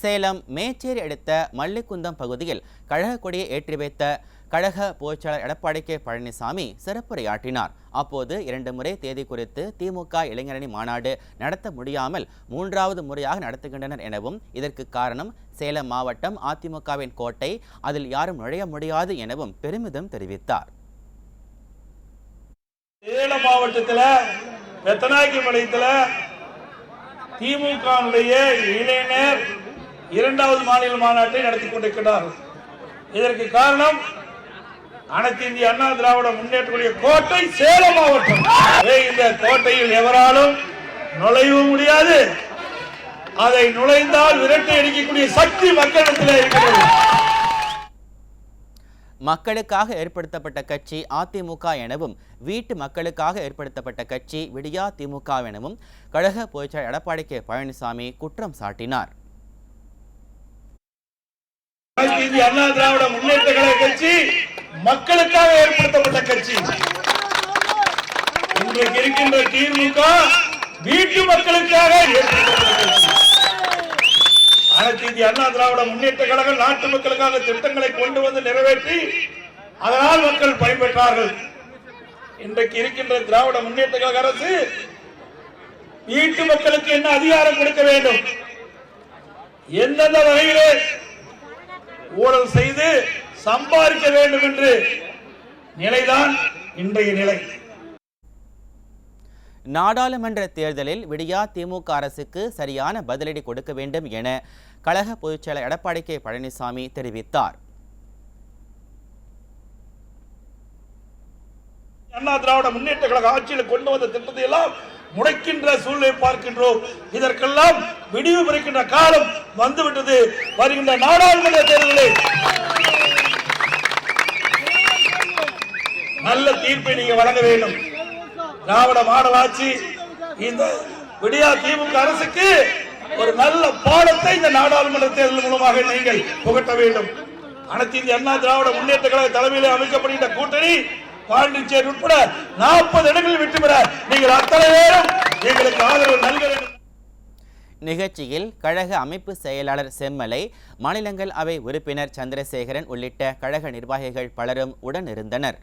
சேலம் மேச்சேரி அடுத்த மல்லிக்குந்தம் பகுதியில் கழக கொடியை ஏற்றி வைத்த கழக பொதுச்செயலாளர் எடப்பாடி கே. பழனிசாமி சிறப்புரையாற்றினார். அப்போது இரண்டு முறை தேதி குறித்து திமுக இளைஞரணி மாநாடு நடத்த முடியாமல் மூன்றாவது முறையாக நடத்துகின்றனர் எனவும் இதற்கு காரணம் சேலம் மாவட்டம் அதிமுகவின் கோட்டை அதில் யாரும் நுழைய முடியாது எனவும் பெருமிதம் தெரிவித்தார். சேலம் மாவட்டத்தில் மலையத்தில் திமுகவுடைய இளைஞர் இரண்டாவது மாநில மாநாட்டை நடத்தி கொண்டிருக்கிறார். இதற்கு காரணம் அனைத்து இந்திய அண்ணா திராவிட முன்னேற்றக்கூடிய கோட்டை சேலம் மாவட்டம். இந்த கோட்டையில் எவராலும் நுழையவும் முடியாது. அதை நுழைந்தால் விரட்டை அடிக்கக்கூடிய சக்தி மக்களிடத்தில் இருக்கிறது. மக்களுக்காக ஏற்படுத்தப்பட்ட கட்சி அதிமுக எனவும் வீட்டு மக்களுக்காக ஏற்படுத்தப்பட்ட கட்சி விடியா திமுக எனவும் கழக பொதுச்செயலாளர் எடப்பாடி கே பழனிசாமி குற்றம் சாட்டினார். அனைத்து அண்ணா திராவிட முன்னேற்ற கழக கட்சி மக்களுக்காக ஏற்படுத்தப்பட்ட கட்சி. இன்றைக்கு இருக்கின்ற திமுக வீட்டு மக்களுக்காக ஏற்படுத்தப்பட்ட அனைத்து இந்திய அண்ணா திராவிட முன்னேற்ற கழகம் நாட்டு மக்களுக்காக திட்டங்களை கொண்டு வந்து நிறைவேற்றி அதனால் மக்கள் பயன்பெற்றார்கள். இன்றைக்கு இருக்கின்ற திராவிட முன்னேற்ற கழக அரசு வீட்டு மக்களுக்கு என்ன அதிகாரம் கொடுக்க வேண்டும்? எந்தெந்த வகையிலே ஊழல் செய்து சம்பாதிக்க வேண்டும் என்று நிலைதான் இன்றைய நிலை. நாடாளுமன்ற தேர்தலில் விடியா திமுக அரசுக்கு சரியான பதிலடி கொடுக்க வேண்டும் என கழக பொதுச்செயலாளர் எடப்பாடி கே. பழனிசாமி தெரிவித்தார். அண்ணா திராவிட முன்னேற்ற கழக ஆட்சியில் கொண்டு வந்த திட்டத்தை எல்லாம் முடைக்கின்ற சூழ்நிலை பார்க்கின்றோம். இதற்கெல்லாம் விடிவு பிறக்கின்ற காலம் வந்துவிட்டது. வருகின்ற நாடாளுமன்ற தேர்தலில் நல்ல தீர்ப்பை நீங்க வழங்க வேண்டும். திராவிட மாடலாட்சி இந்த விடியா திமுக அரசுக்கு ஒரு நல்ல பாடத்தை இந்த நாடாளுமன்ற தேர்தல் மூலமாக நீங்கள் புகட்ட வேண்டும். அனைத்து இந்திய அண்ணா திராவிட முன்னேற்ற கழக தலைமையில் அமைக்கப்படுகின்ற கூட்டணி பாண்டிச்சேரி உட்பட நாற்பது இடங்களில் வெற்றி பெற நீங்கள் அத்தனை பேரும் எங்களுக்கு ஆதரவு நல்க வேண்டும். நிகழ்ச்சியில் கழக அமைப்பு செயலாளர் செம்மலை மாநிலங்கள் அவை உறுப்பினர் சந்திரசேகரன் உள்ளிட்ட கழக நிர்வாகிகள் பலரும் உடனிருந்தனர்.